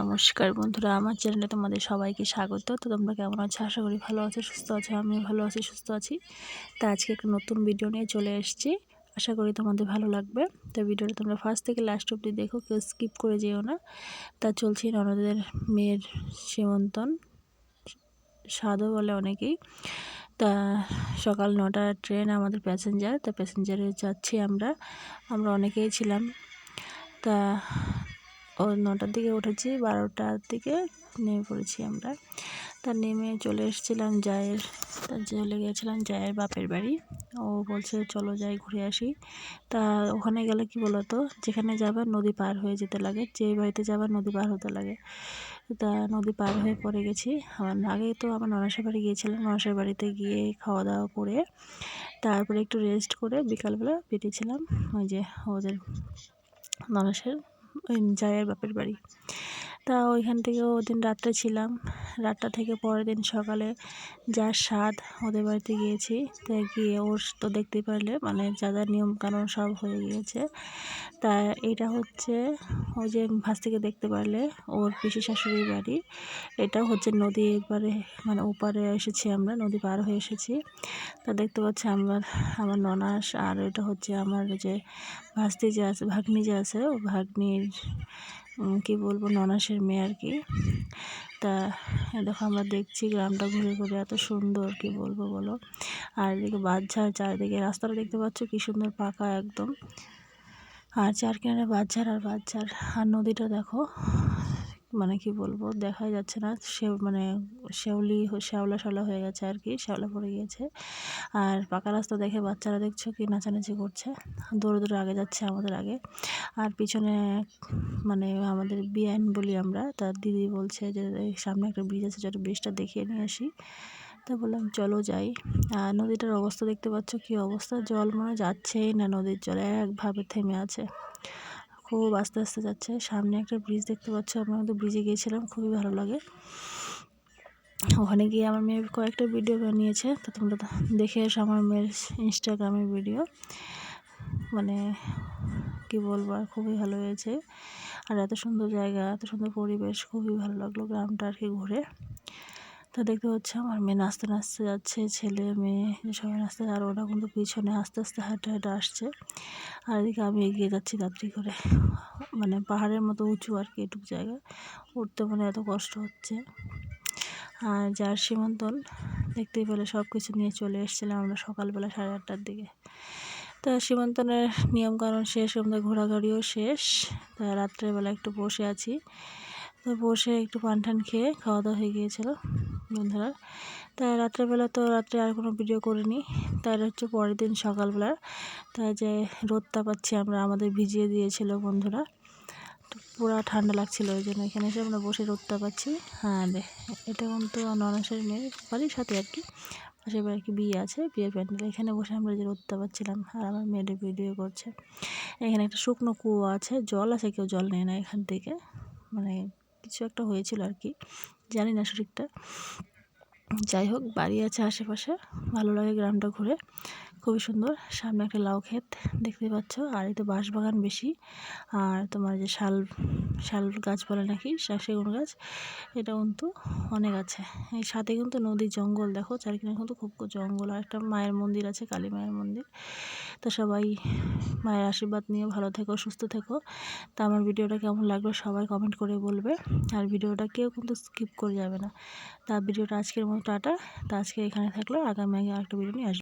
নমস্কার বন্ধুরা, আমার চ্যানেলে তোমাদের সবাইকে স্বাগত। তো তোমরা কেমন আছো? আশা করি ভালো আছো, সুস্থ আছো, আমিও ভালো আছি, সুস্থ আছি। তা আজকে একটা নতুন ভিডিও নিয়ে চলে এসেছি। আশা করি তোমাদের ভালো লাগবে। তো ভিডিওটা তোমরা ফার্স্ট থেকে লাস্ট অব্দি দেখো, কেউ স্কিপ করে যেও না। তা চলছে ননদের মেয়ের সীমন্তন স্বাদও বলে অনেকেই। তা সকাল নটার ট্রেন আমাদের প্যাসেঞ্জার তা প্যাসেঞ্জারে যাচ্ছি আমরা। আমরা অনেকেই ছিলাম। তা ও নটার দিকে উঠেছি, বারোটার দিকে নেমে পড়েছি আমরা। তা নেমে চলে এসেছিলাম জায়ের, তা চলে গিয়েছিলাম জায়ের বাপের বাড়ি। ও বলছে, চলো যাই, ঘুরে আসি। তা ওখানে গেলে কি বলতো, যেখানে যাবার নদী পার হয়ে যেতে লাগে, যে বাড়িতে যাবার নদী পার হতে লাগে। তা নদী পার হয়ে পড়ে গেছি। আমার আগে তো আমার ননাসের বাড়ি গিয়েছিলাম, ননাসের বাড়িতে গিয়ে খাওয়া দাওয়া করে, তারপরে একটু রেস্ট করে বিকালবেলা বেরিয়েছিলাম। ওই যে ওদের ননাসের ওই জায়ের বাপের বাড়ি। তা ওইখান থেকে ওদিন রাত্রে ছিলাম। রাতটা থেকে পরের দিন সকালে যা স্বাদ ওদের বাড়িতে গিয়েছি। তা গিয়ে ওর তো দেখতে পারলে মানে যা যা নিয়মকানুন সব হয়ে গিয়েছে। তা এটা হচ্ছে ওই যে ভাস থেকে দেখতে পারলে ওর পিসি শাশুড়ির বাড়ি। এটা হচ্ছে নদী এপারে মানে ওপারে এসেছি আমরা, নদী পার হয়ে এসেছি। তা দেখতে পাচ্ছি আমার আমার ননাস আর এটা হচ্ছে আমার যে ভাস্তি যে আছে, ভাগ্নি যে আছে, ও ভাগ্নির কি বলব, ননাসের মেয়ে আর কি। তা, দেখো আমরা দেখছি গ্রামটা ঘুরে ঘুরে এত সুন্দর, কি বলব বলো। আর এদিকে বাচ্চা চারিদিকে রাস্তাটা দেখতে পাচ্ছ কি সুন্দর পাকা একদম। আর চার কিনারে বাচ্চার আর বাচ্চার আর নদীটা দেখো মানে কি বলব, দেখাই যাচ্ছে না। সে মানে শেওলি শ্যাওলা শ্যাওলা হয়ে গেছে আর কি, শ্যাওলা পড়ে গিয়েছে। আর পাকা রাস্তা দেখে বাচ্চারা দেখছ কি নাচানাচি করছে। দৌড়ে দৌড়ে আগে যাচ্ছে আমাদের আগে। আর পিছনে মানে আমাদের বিআইন বলি আমরা, তার দিদি বলছে যে সামনে একটা ব্রিজ আছে, চলো ব্রিজটা দেখিয়ে নিয়ে আসি। তা বললাম, চলো যাই। আর নদীটার অবস্থা দেখতে পাচ্ছ কি অবস্থা? জল মনে যাচ্ছেই না নদীর জল, একভাবে থেমে আছে। খুব আস্তে আস্তে যাচ্ছে। সামনে একটা ব্রিজ দেখতে পাচ্ছ। আমরা কিন্তু ব্রিজে গিয়েছিলাম। খুবই ভালো লাগে। ওখানে গিয়ে আমার মেয়ে কয়েকটা ভিডিও বানিয়েছে। তো তোমরা দেখে এসো আমার মেয়ের ইনস্টাগ্রামের ভিডিও মানে কি বলব, আর খুবই ভালো হয়েছে। আর এত সুন্দর জায়গা, এত সুন্দর পরিবেশ, খুবই ভালো লাগল গ্রামটা আর কি ঘুরে। তা দেখতে হচ্ছে আমার মেয়ে নাচতে নাচতে যাচ্ছে, ছেলে মেয়ে সবাই নাচতে আর ওরা কিন্তু পিছনে আস্তে আস্তে হাঁটে হাঁটে আসছে। আর এদিকে আমি এগিয়ে যাচ্ছি তাড়াতাড়ি করে। মানে পাহাড়ের মতো উঁচু আর কি এটুকু জায়গা উঠতে মানে এত কষ্ট হচ্ছে। আর যার সীমন্তন দেখতেই পেলে সব কিছু নিয়ে চলে এসেছিলাম আমরা সকালবেলা সাড়ে আটটার দিকে। তা সীমন্তনের নিয়মকানুন শেষ, আমাদের ঘোরাঘুরিও শেষ। তা রাত্রেবেলা একটু বসে আছি। তো বসে একটু পান টান খেয়ে খাওয়া দাওয়া হয়ে গিয়েছিল বন্ধুরা। তাই রাত্রেবেলা তো রাত্রে আর কোনো ভিডিও করিনি। তাই হচ্ছে পরের দিন সকালবেলা তাই যে রোদটা পাচ্ছি আমরা, আমাদের ভিজিয়ে দিয়েছিল বন্ধুরা। তো পুরো ঠান্ডা লাগছিল ওই জন্য এখানে এসে আমরা বসে রোদটা পাচ্ছি। হ্যাঁ এটা কিন্তু ননাসের মেয়ের বাড়ির সাথে আর কি। পাশে আর কি বিয়ে আছে, বিয়ের প্যান্ডেল। এখানে বসে আমরা যে রোদটা পাচ্ছিলাম, আর আমার মেয়েটা ভিডিও করছে। এখানে একটা শুকনো কুয়ো আছে, জল আছে, কেউ জল নেয় না এখান থেকে। মানে কিছু একটা হয়েছিল আর কি, জানি না সঠিকটা। যাই হোক, বাড়ি আছে আশেপাশে, ভালো লাগে গ্রামটা ঘুরে। খুবই সুন্দর। সামনে একটা লাউ ক্ষেত দেখতে পাচ্ছ, আর এই তো বাঁশবাগান বেশি। আর তোমার যে শাল শাল গাছ বলে নাকি সেগুন গাছ, এটা কিন্তু অনেক আছে। এই সাথে কিন্তু নদী জঙ্গল, দেখো চারিখানে কিন্তু খুব জঙ্গল। আর একটা মায়ের মন্দির আছে, কালী মায়ের মন্দির। তো সবাই মায়ের আশীর্বাদ নিয়ে ভালো থেকো, সুস্থ থেকো। তা আমার ভিডিওটা কেমন লাগল সবাই কমেন্ট করে বলবে। আর ভিডিওটা কেউ কিন্তু স্কিপ করে যাবে না। তা ভিডিওটা আজকের মতো, টাটা। তা আজকে এখানে থাকল। আগামী আগে আরেকটা ভিডিও নিয়ে আসবে।